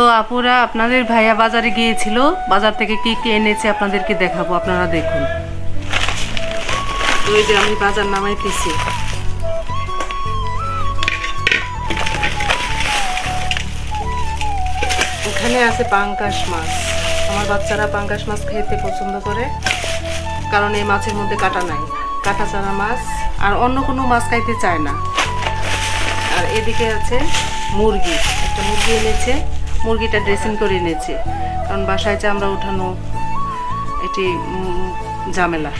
তো আপুরা, আপনাদের ভাইয়া বাজারে গিয়েছিল। বাজার থেকে কি কি এনেছে আপনাদেরকে দেখাবো, আপনারা দেখুন। এই যে আমি বাজার নামাইতেছি। এখানে আছে পাঙ্কাশ মাছ। আমার বাচ্চারা পাঙ্কাশ মাছ খেতে পছন্দ করে, কারণ এই মাছের মধ্যে কাটা নাই। কাটা ছাড়া মাছ, আর অন্য কোনো মাছ খাইতে চায় না। আর এদিকে আছে মুরগি। একটা মুরগি এনেছে। মুরগিটা ড্রেসিং করে এনেছে। কারণ বাসায় চামড়া উঠানো, এটি ঝামেলা।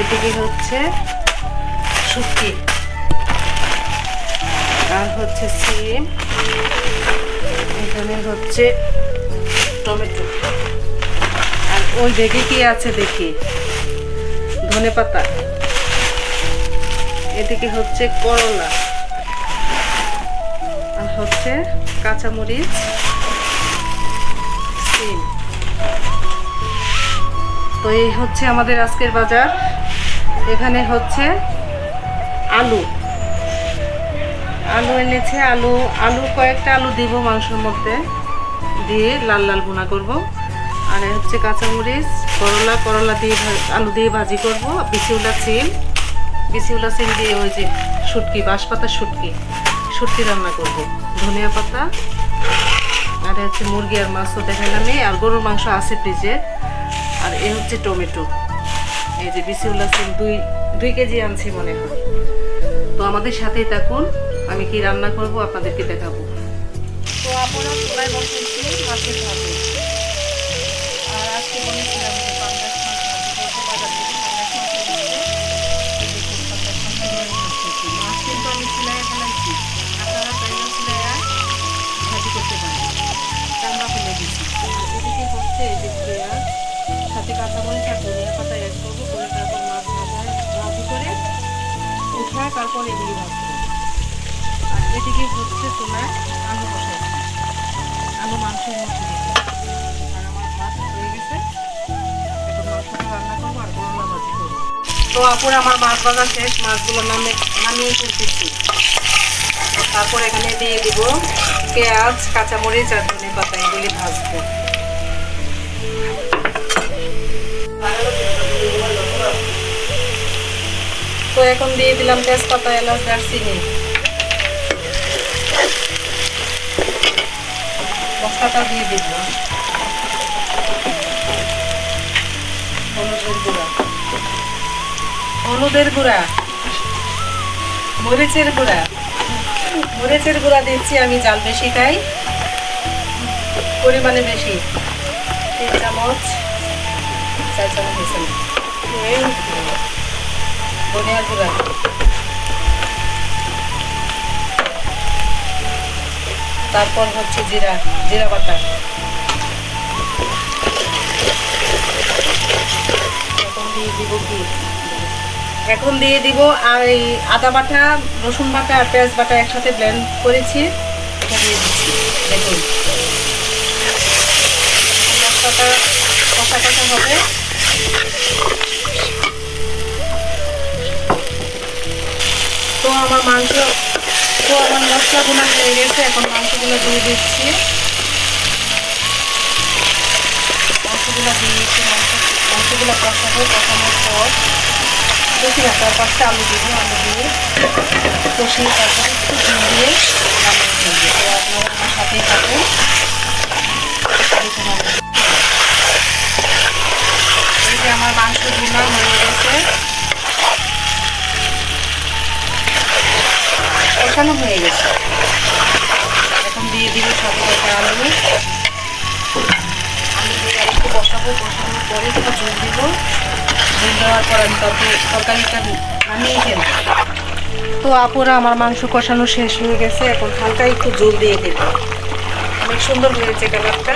এদিকে হচ্ছে শুটকি। আর হচ্ছে সিম। এখানে হচ্ছে টমেটো। আর ওই দেখে কি আছে দেখি? ধনে পাতা এদিকে হচ্ছে করলা। হচ্ছে কাঁচামরিচ, সিম। তো এই হচ্ছে আমাদের আজকের বাজার। এখানে হচ্ছে আলু। আলু এনেছে, আলু আলু কয়েকটা আলু দিব মাংসের মধ্যে। দিয়ে লাল লাল ভুনা করব। আর হচ্ছে কাঁচামরিচ, করলা করলা দিয়ে আলু দিয়ে ভাজি করব। বিচিউলা সিম। বিচিউলা সিম দিয়ে ওই যে শুটকি বাঁশপাতা শুটকি। শুটকি রান্না করব। ধনিয়া পাতা, আর হচ্ছে মুরগি আর মাছ তো দেখালামই আর গরুর মাংস আছে ফ্রিজে, আর এ হচ্ছে টমেটো। এই যে বিচিউলা সিম দুই দুই কেজি আনছি মনে হয়। তো আমাদের সাথেই থাকুন, আমি কি রান্না করব আপনাদেরকে দেখাবো। তো আপনারা চুলায় বসেছি মাছের আর আজকে বলেছিলাম উঠা তারপর এগুলি আর এদিকে হচ্ছে তোমার আলু বসাইছি আলু মাংসের মধ্যে আর আমার ভাত হয়ে গেছে। এখন তো আপুর আমার মাছ ভাজা শেষ, মাছগুলো নামে নামিয়ে ফেলতেছি। তারপর এখানে দিয়ে দিব পেঁয়াজ, কাঁচামরিচ আর ধনে পাতা এগুলি ভাজবো। তো এখন দিয়ে দিলাম তেজপাতা, এলাচ, দারচিনি। মশলাটা দিয়ে দিব হলুদের গুঁড়া। হলুদের গুঁড়া। মরিচের গুঁড়া। মরিচের গুঁড়া দিচ্ছি আমি জাল বেশি খাই পরিমাণে বেশি। তিন চামচ। চার চামচ দিয়েছেন তারপর হচ্ছে জিরা জিরা বাটা। এখন দিয়ে দিব কি? এখন দিয়ে দিব আর এই আদা বাটা, রসুন বাটা আর পেঁয়াজ বাটা একসাথে ব্লেন্ড করেছি। দেখুন। মশলাটা কষা কষা হবে। আমার মাংস তো আমার মশলা মশলাগুলো হয়ে গেছে, এখন মাংসগুলো দিয়ে দিচ্ছি। মাংসগুলো দিয়ে দিচ্ছি, মাংস, মাংসগুলো কষাবো কষানোর পর চার পাঁচটা আলু দিব আলু দিয়ে কষিয়ে তারপরে একটু ঝুল দিয়ে আপনারা আমার সাথেই থাকুন। আমার মাংস ভুনা হয়ে কষানো হয়ে গেছে। এখন দিয়ে দিব সাথে সাথে আলু। আলু দিয়ে একটু বসাবো, বসানোর পরে একটু ঝোল দিব। ঝোল দেওয়ার পর আমি তরকারি তরকারিটা নামিয়ে ফেলব তো আপুরা, আমার মাংস কষানো শেষ হয়ে গেছে। এখন হালকা একটু জল দিয়ে দেব। অনেক সুন্দর হয়েছে কালারটা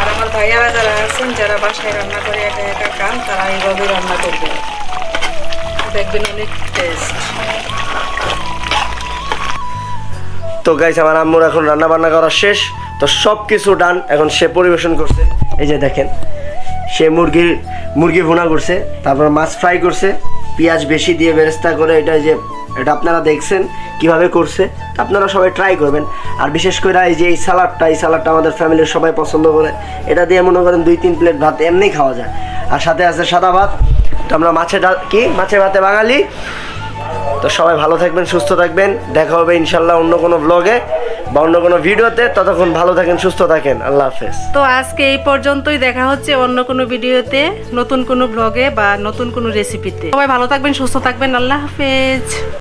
আর আমার ভাইয়ারা যারা আছেন, যারা বাসায় রান্না করে একা একা খান, তারা এইভাবে রান্না করবে তো গাইস আমার আম্মুর এখন রান্না বান্না করা শেষ। তো সব কিছু ডান এখন সে পরিবেশন করছে। এই যে দেখেন, সে মুরগির, মুরগি ভুনা করছে, তারপর মাছ ফ্রাই করছে। পেঁয়াজ বেশি দিয়ে বেরেস্তা করে এটা যে, এটা আপনারা দেখছেন কীভাবে করছে। আপনারা সবাই ট্রাই করবেন। আর বিশেষ করে এই যে এই সালাডটা এই সালাডটা আমাদের ফ্যামিলির সবাই পছন্দ করে। এটা দিয়ে মনে করেন দুই, তিন প্লেট ভাত এমনি খাওয়া যায়। আর সাথে আছে সাদা ভাত। তো আমরা মাছে ডাল কি? মাছে ভাতে বাঙালি। তো সবাই ভালো থাকবেন, সুস্থ থাকবেন। দেখা হবে ইনশাল্লাহ অন্য কোনো ব্লগে বা অন্য কোনো ভিডিওতে ততক্ষণ ভালো থাকেন, সুস্থ থাকেন। আল্লাহ হাফেজ। তো আজকে এই পর্যন্তই দেখা হচ্ছে অন্য কোনো ভিডিওতে নতুন কোনো ব্লগে বা নতুন কোনো রেসিপিতে সবাই ভালো থাকবেন, সুস্থ থাকবেন। আল্লাহ হাফেজ।